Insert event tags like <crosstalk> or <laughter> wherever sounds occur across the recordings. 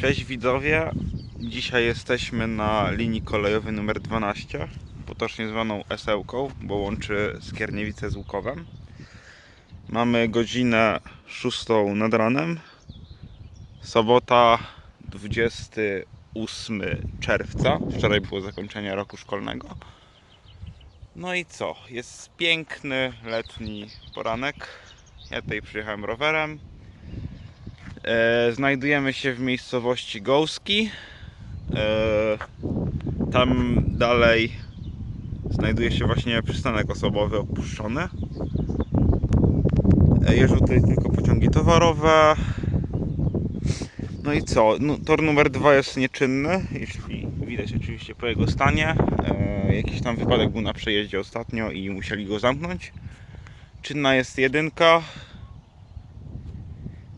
Cześć widzowie, dzisiaj jesteśmy na linii kolejowej numer 12, potocznie zwaną Esełką, bo łączy Skierniewice z Łukowem. Mamy godzinę 6 nad ranem, sobota 28 czerwca, wczoraj było zakończenie roku szkolnego. No i co, jest piękny letni poranek, ja tutaj przyjechałem rowerem, E, znajdujemy się w miejscowości Gołski. E, tam dalej znajduje się właśnie przystanek osobowy opuszczony. E, jeżdżą tutaj tylko pociągi towarowe. No i co? No, tor numer dwa jest nieczynny, jeśli widać oczywiście po jego stanie. E, jakiś tam wypadek był na przejeździe ostatnio i musieli go zamknąć. Czynna jest jedynka.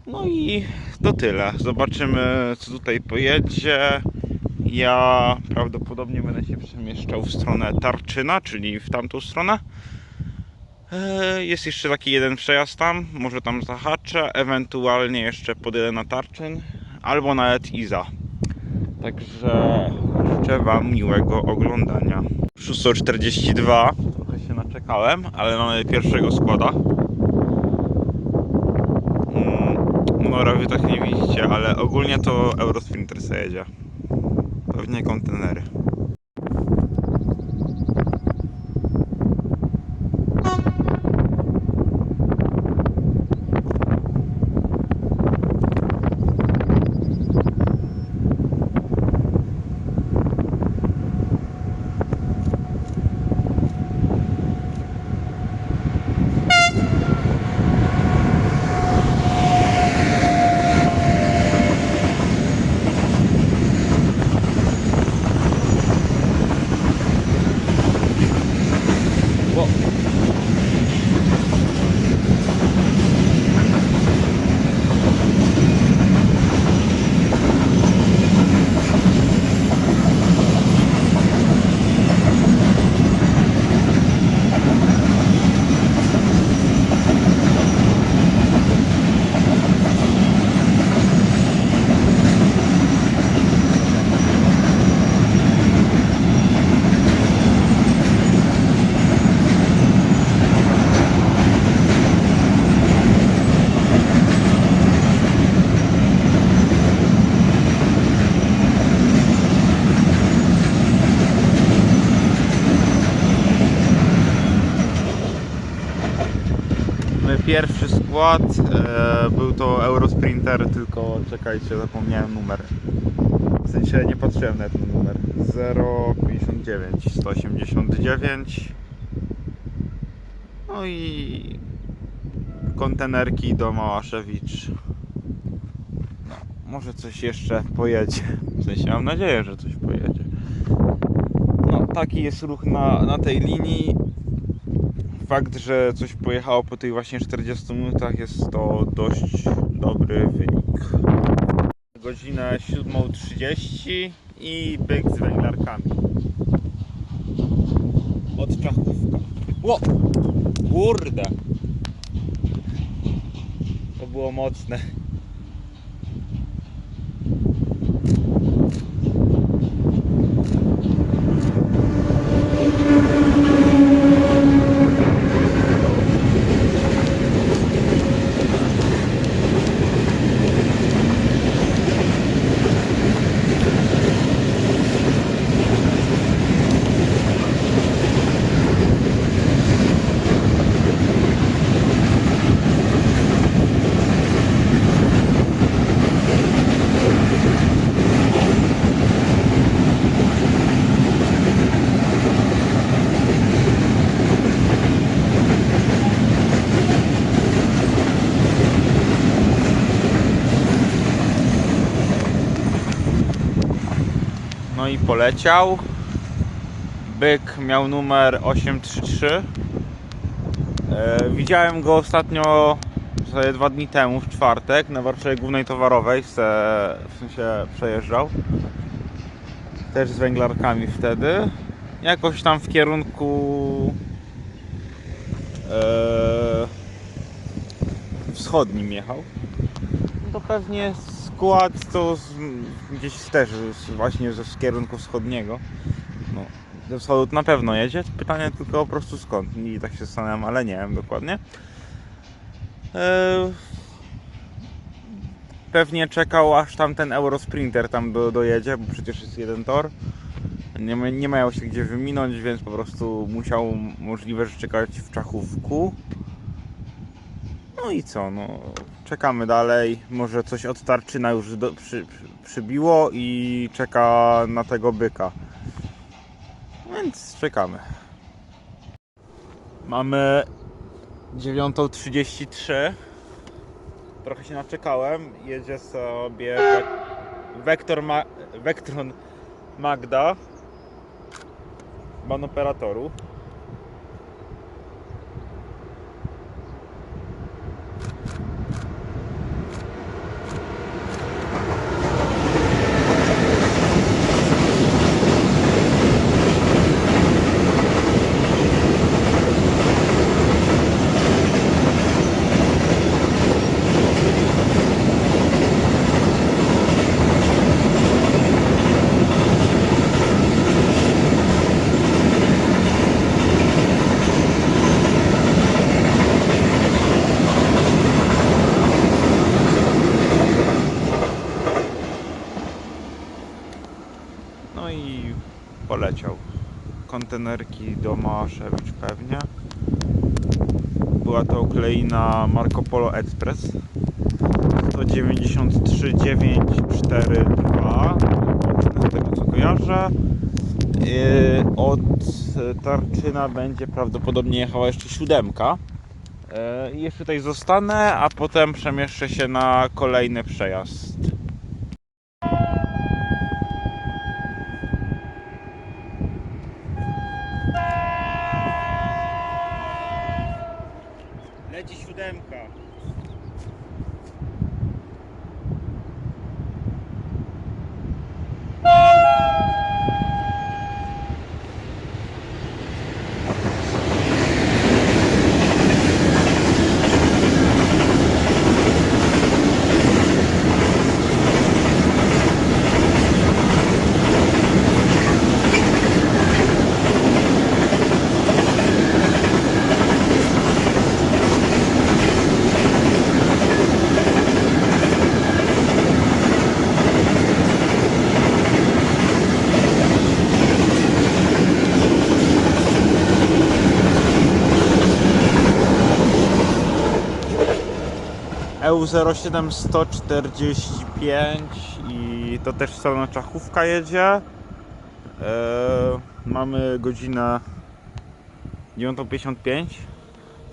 No i to tyle. Zobaczymy, co tutaj pojedzie. Ja prawdopodobnie będę się przemieszczał w stronę Tarczyna, czyli w tamtą stronę. E, Jest jeszcze taki jeden przejazd tam, może tam zahaczę, ewentualnie jeszcze podjadę na Tarczyn, albo nawet Iza. Także życzę Wam miłego oglądania. 6.42, trochę się naczekałem, ale mamy pierwszego składa. Wy tak nie widzicie, ale ogólnie to Eurosprinter se jedzie. Pewnie kontenery. Pierwszy skład e, był to Eurosprinter, tylko czekajcie, zapomniałem numer. W sensie nie patrzyłem na ten numer. 059 189. No i kontenerki do Małaszewicz. No, może coś jeszcze pojedzie. W sensie mam nadzieję, że coś pojedzie. No, taki jest ruch na, na tej linii fakt, że coś pojechało po tych właśnie 40 minutach jest to dość dobry wynik. Godzina 7.30 i byk z węglarkami. Od Czachówka. Ło! Kurde! To było mocne. I poleciał. Byk miał numer 833. E, widziałem go ostatnio sobie dwa dni temu, w czwartek, na Warszawie Głównej Towarowej, w sensie przejeżdżał. Też z węglarkami wtedy. Jakoś tam w kierunku e, wschodnim jechał. To pewnie z skład to z, gdzieś też z, właśnie ze z kierunku wschodniego. No, ze wschodu na pewno jedzie. Pytanie tylko po prostu skąd. I tak się zastanawiam, ale nie wiem dokładnie. Eee, pewnie czekał aż tam ten Eurosprinter tam do, dojedzie, bo przecież jest jeden tor. Nie, nie mają się gdzie wyminąć, więc po prostu musiał możliwe, że czekać w Czachówku. No i co, no czekamy dalej. Może coś od Tarczyna już do, przy, przy, przybiło i czeka na tego byka. Więc czekamy. Mamy 9.33. Trochę się naczekałem. Jedzie sobie wek- Vector Ma Vectron Magda. Ban operatoru. No i poleciał. Kontenerki do Małaszewicz pewnie. Była to okleina Marco Polo Express. 193942 z tego co kojarzę. Yy, Od Tarczyna będzie prawdopodobnie jechała jeszcze siódemka. Yy, jeszcze tutaj zostanę, a potem przemieszczę się na kolejny przejazd. Leci siódemka. EU07 145 i to też strona Czachówka jedzie. E, mamy godzinę 9.55,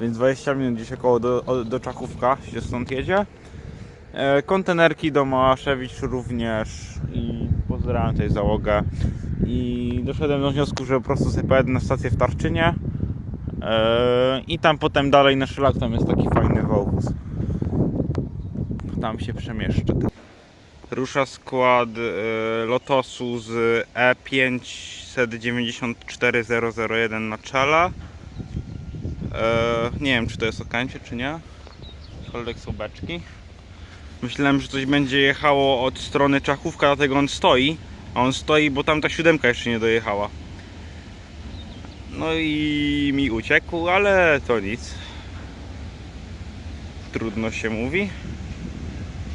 więc 20 minut gdzieś około do, do Czachówka się stąd jedzie. E, kontenerki do Małaszewicz również i pozdrawiam tutaj załogę. I doszedłem do wniosku, że po prostu sobie pojadę na stację w Tarczynie e, i tam potem dalej na szlak, tam jest taki fajny wąwóz tam się przemieszczę. Rusza skład e, Lotosu z E E594001 na czela. E, nie wiem, czy to jest Okańcie, czy nie. Aczkolwiek są beczki. Myślałem, że coś będzie jechało od strony Czachówka, dlatego on stoi. A on stoi, bo tam ta siódemka jeszcze nie dojechała. No i mi uciekł, ale to nic. Trudno się mówi.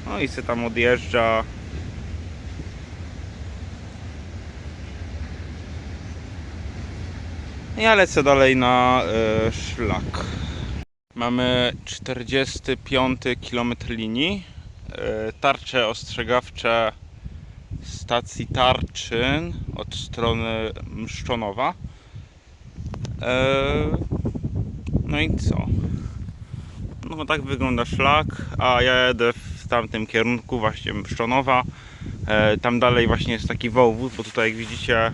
No i se tam odjeżdża. Ja lecę dalej na e, szlak. Mamy 45 km linii. E, tarcze ostrzegawcze stacji Tarczyn od strony Mszczonowa. E, no i co? No tak wygląda szlak, a ja jedę w tamtym kierunku właśnie Pszczonowa. E, tam dalej właśnie jest taki wąwóz, bo tutaj jak widzicie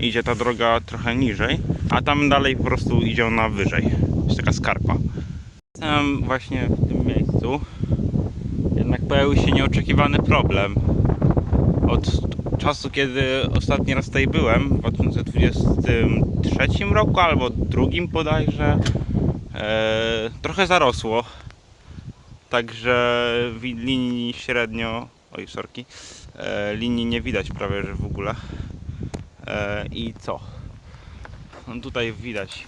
idzie ta droga trochę niżej, a tam dalej po prostu idzie ona wyżej. Jest taka skarpa. Tam właśnie w tym miejscu jednak pojawił się nieoczekiwany problem. Od czasu, kiedy ostatni raz tutaj byłem, w 2023 roku albo drugim bodajże, e, trochę zarosło. Także linii średnio oj sorki, e, linii nie widać prawie że w ogóle. E, I co? No tutaj widać,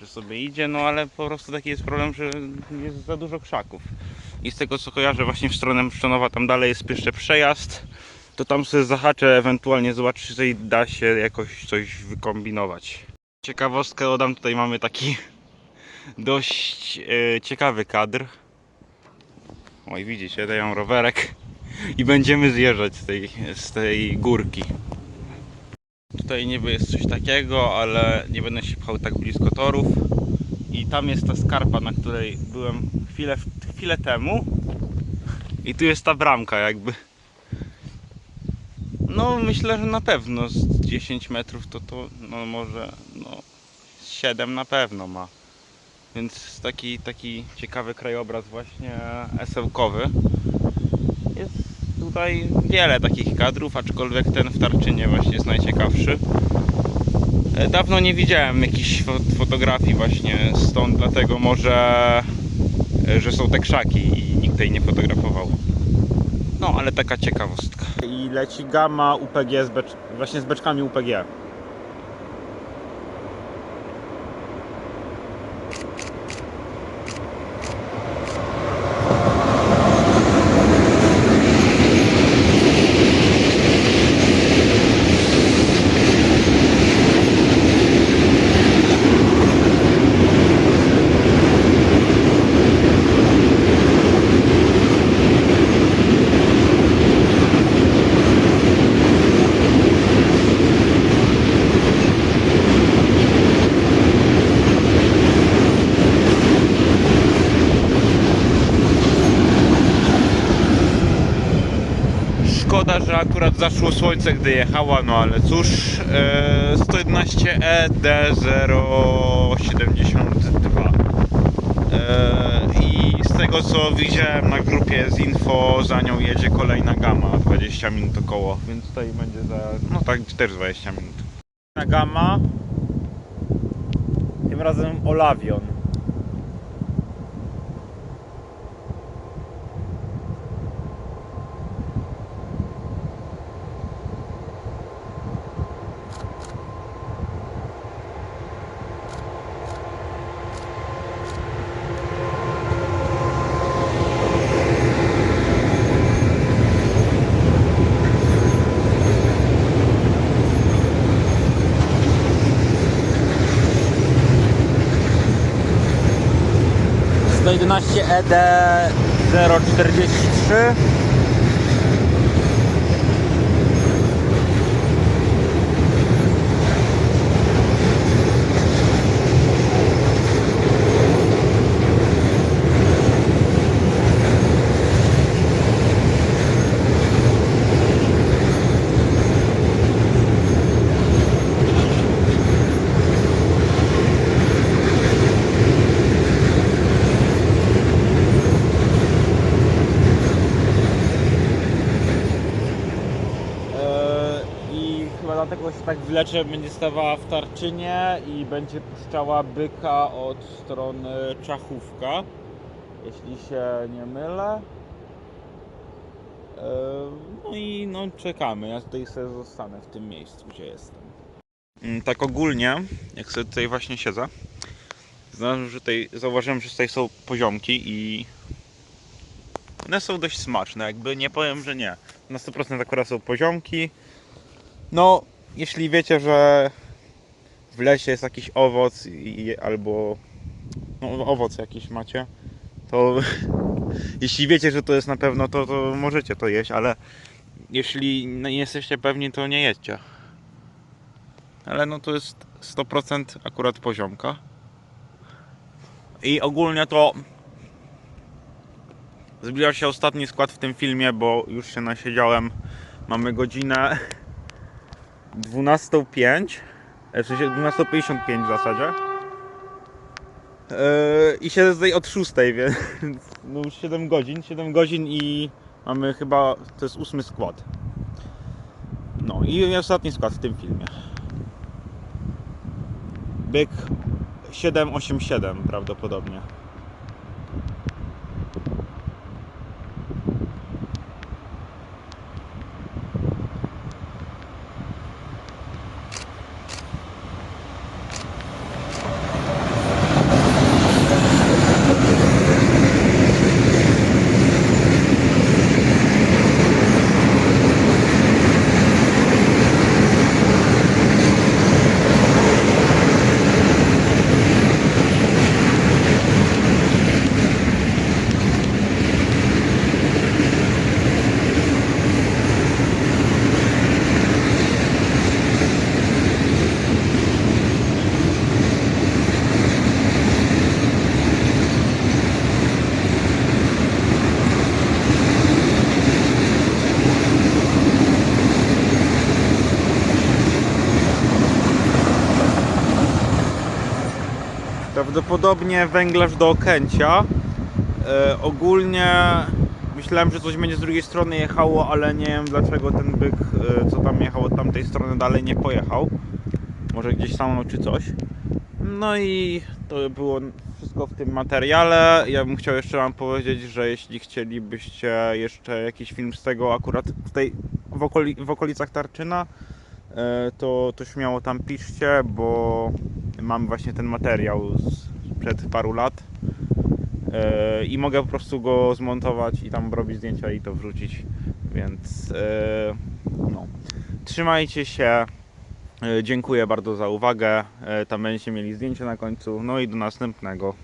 że sobie idzie, no ale po prostu taki jest problem, że jest za dużo krzaków. I z tego co kojarzę właśnie w stronę Mszczonowa, tam dalej jest jeszcze przejazd, to tam sobie zahaczę, ewentualnie zobaczyć, czy da się jakoś coś wykombinować. Ciekawostkę dodam, tutaj mamy taki <laughs> dość e, ciekawy kadr. Oj, widzicie, dają rowerek i będziemy zjeżdżać z tej, z tej górki. Tutaj niby jest coś takiego, ale nie będę się pchał tak blisko torów. I tam jest ta skarpa, na której byłem chwilę, chwilę temu. I tu jest ta bramka jakby. No myślę, że na pewno z 10 metrów to to no może no 7 na pewno ma. Więc taki, taki ciekawy krajobraz właśnie esełkowy. Jest tutaj wiele takich kadrów, aczkolwiek ten w Tarczynie właśnie jest najciekawszy. E, Dawno nie widziałem jakichś fo- fotografii właśnie stąd, dlatego może, e, że są te krzaki i nikt tej nie fotografował. No, ale taka ciekawostka. I leci gama UPG z właśnie z beczkami UPG. Szkoda, że akurat zaszło słońce, gdy jechała, no ale cóż, e, 111 ED072. E, I z tego co widziałem na grupie z info, za nią jedzie kolejna gama, 20 minut około, więc tutaj będzie za, no tak, też 20 minut. Gama, tym razem Olavion. 111 ED 043 Eee, I się tak wlecze, będzie stawała w Tarczynie i będzie puszczała byka od strony Czachówka, jeśli się nie mylę. No i no czekamy, ja tutaj sobie zostanę w tym miejscu, gdzie jestem. Tak ogólnie, jak sobie tutaj właśnie siedzę, że tutaj, zauważyłem, że tutaj są poziomki i one są dość smaczne, jakby nie powiem, że nie. Na 100% akurat są poziomki. No, jeśli wiecie, że w lesie jest jakiś owoc i, albo no, owoc jakiś macie, to <laughs> jeśli wiecie, że to jest na pewno to, to możecie to jeść, ale jeśli nie jesteście pewni, to nie jedźcie. Ale no to jest 100% akurat poziomka. I ogólnie to Zbliża się ostatni skład w tym filmie, bo już się nasiedziałem. Mamy godzinę <laughs> 12.05, e, w sensie 12.55 w zasadzie. Yy, I siedzę tutaj od 6, <laughs> więc no już 7 godzin, 7 godzin i mamy chyba, to jest ósmy skład. No i ostatni skład w tym filmie. Byk 787 prawdopodobnie. Prawdopodobnie węglarz do Okęcia. E, ogólnie myślałem, że coś będzie z drugiej strony jechało, ale nie wiem dlaczego ten byk, e, co tam jechał od tamtej strony dalej nie pojechał. Może gdzieś stanął czy coś. No i to było wszystko w tym materiale. Ja bym chciał jeszcze Wam powiedzieć, że jeśli chcielibyście jeszcze jakiś film z tego akurat tutaj w, okoli, w okolicach Tarczyna, e, to, to śmiało tam piszcie, bo mam właśnie ten materiał sprzed paru lat E, i mogę po prostu go zmontować i tam robić zdjęcia i to wrzucić, więc e, no. Trzymajcie się. E, Dziękuję bardzo za uwagę. Tam będziecie mieli zdjęcie na końcu. No i do następnego.